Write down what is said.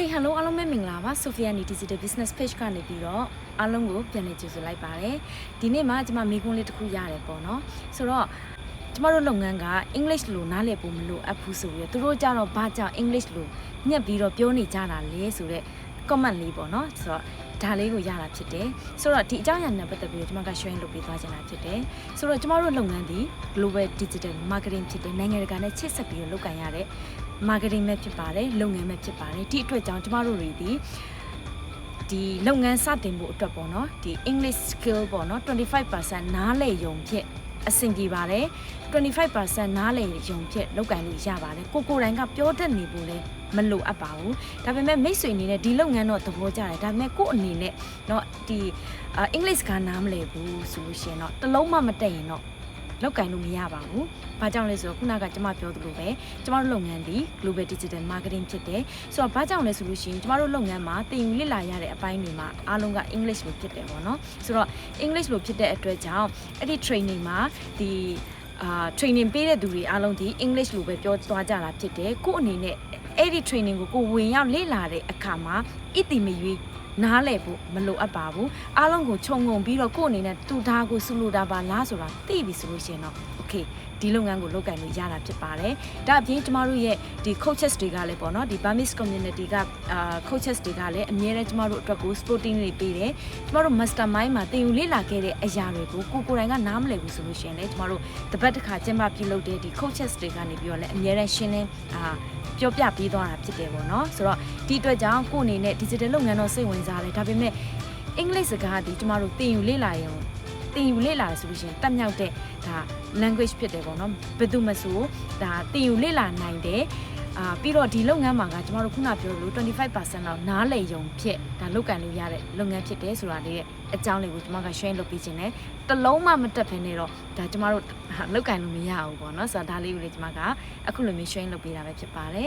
Hey hello အားလုံးပဲမင်္ဂလာပါ Sophia Ni Digital Business Page ကနေပြီးတော့အားလုံးကိုပြန်လည်ကြိုဆိုလိုက်ပါတယ်ဒီနေ့မှကျွန်မမိကွန်းလေးတစ်ခုရတယ်ပေါ့နော်ဆိုတော့ကျမတို့လုပ်ငန်းက English လိုနားလည်ဖို့မလိုအပ်ဘူးဆိုပြီးတော့သူတို့ကြတော့ဘာကြောင့် English လိုညက်ပြီးတော့ပြောနေကြတာလဲဆိုတော့ comment လေးပေါ့နော်ဆိုတော့ဒါလေးကိုရတာဖြစ်တယ်ဆိုတော့ဒီအကြောင်းအရာနဲ့ပတ်သက်ပြီးတော့ကျွန်မက sharing လုပ်ပေးသွားချင်တာဖြစ်တယ်ဆိုတော့ကျမတို့လုပ်ငန်းဒီ global digital marketing ဖြစ်တယ်နိုင်ငံတကာနဲ့ချိတ်ဆက်ပြီးတော့လုပ်ကိုင်ရတဲ့ marketing ပဲဖြစ်ပါတယ်လုပ်ငန်းပဲဖြစ်ပါတယ်ဒီအတွက်ကြောင့်ကျမတို့တွေဒီဒီလုပ်ငန်းစတင်ဖို့အတွက်ပေါ့နော်ဒီ English skill ပေါ့နော်25%နားလည်ယုံဖြင့်အဆင်ပြေပါတယ်25%နားလည်ယုံဖြင့်လုပ်ကိုင်လို့ရပါတယ်ကိုကိုယ်တိုင်ကပြောတတ်နေဖို့လဲမလိုအပ်ပါဘူးဒါပေမဲ့မိတ်ဆွေအနေနဲ့ဒီလုပ်ငန်းတော့သဘောကျတယ်ဒါပေမဲ့ကို့အနေနဲ့เนาะဒီအင်္ဂလိပ်စကားနားမလည်ဘူးဆိုလို့ရှိရင်တော့တစ်လုံးမှမတက်ရင်တော့ လောက်ကင်လို့မရပါဘူး။ဘာကြောင့်လဲဆိုတော့ခုနကကျွန်မပြောသလိုပဲကျွန်မတို့လုပ်ငန်းဒီ global digital marketing ဖြစ်တယ်။ဆိုတော့ဘာကြောင့်လဲဆိုလို့ရှိရင်ကျွန်မတို့လုပ်ငန်းမှာသင်ယူလေ့လာရတဲ့အပိုင်းတွေမှာအားလုံးက English လိုဖြစ်တယ်ပေါ့နော်။ဆိုတော့ English လိုဖြစ်တဲ့အတွက်ကြောင့်အဲ့ဒီ training မှာဒီအာ training ပေးတဲ့သူတွေအားလုံးဒီ English လိုပဲပြောသွားကြတာဖြစ်တယ်။ကို့အနေနဲ့အဲ့ဒီ training ကိုကိုဝင်ရောက်လေ့လာတဲ့အခါမှာအတိမရွေး နားလည်ဖို့မလိုအပ်ပါဘူးအားလုံးကိုခြုံငုံပြီးတော့ကိုယ့်အနေနဲ့တူသားကိုစုလို့တာပါလားဆိုတာသိပြီဆိုလို့ရှိရင်တော့ okay ဒီလုပ်ငန်းကိုလုပ်ကင်လို့ရတာဖြစ်ပါတယ်ဒါအပြင်ကျမတို့ရဲ့ဒီ coaches တွေကလည်းပေါ့နော်ဒီ Burmese community ကအာ coaches တွေကလည်းအမြဲတမ်းကျမတို့အတွက်ကို sporting တွေပေးတယ်ကျမတို့ mastermind မှာသင်ယူလေ့လာခဲ့တဲ့အရာတွေကိုကိုကိုယ်တိုင်ကနားမလည်ဘူးဆိုလို့ရှိရင်လည်းကျမတို့တပတ်တစ်ခါကျင်းပပြုလုပ်တဲ့ဒီ coaches တွေကနေပြီးတော့လည်းအမြဲတမ်းရှင်းလင်းအာပြောပြပေးသွားတာဖြစ်တယ်ပေါ့နော်ဆိုတော့ဒီအတွက်ကြောင့်ကိုယ့်အနေနဲ့ digital လုပ်ငန်းတော့စိတ်ဝင်စားတယ်ဒါပေမဲ့အင်္ဂလိပ်စကားဒီကျမတို့သင်ယူလေ့လာရင်သင်ယူလေ့လာရဆိုလို့ရှိရင်တက်မြောက်တဲ့ဒါ language ဖြစ်တယ်ပေါ့နော်ဘယ်သူမဆိုဒါသင်ယူလေ့လာနိုင်တယ်အာပြီးတော့ဒီလုပ်ငန်းမှာကကျမတို့ခုနပြောလို့25%လောက်နားလည်ယုံဖြစ်ဒါလုပ်ကန်လို့ရတဲ့လုပ်ငန်းဖြစ်တယ်ဆိုတာလေးရဲ့အကြောင်းလေးကိုကျမက share လုပ်ပေးခြင်းနဲ့တစ်လုံးမှမတက်ဖ ೇನೆ တော့ဒါကျမတို့လုပ်ကန်လို့မရဘူးပေါ့နော်ဆိုတော့ဒါလေးကိုလေကျမကအခုလိုမျိုး share လုပ်ပေးတာပဲဖြစ်ပါတယ်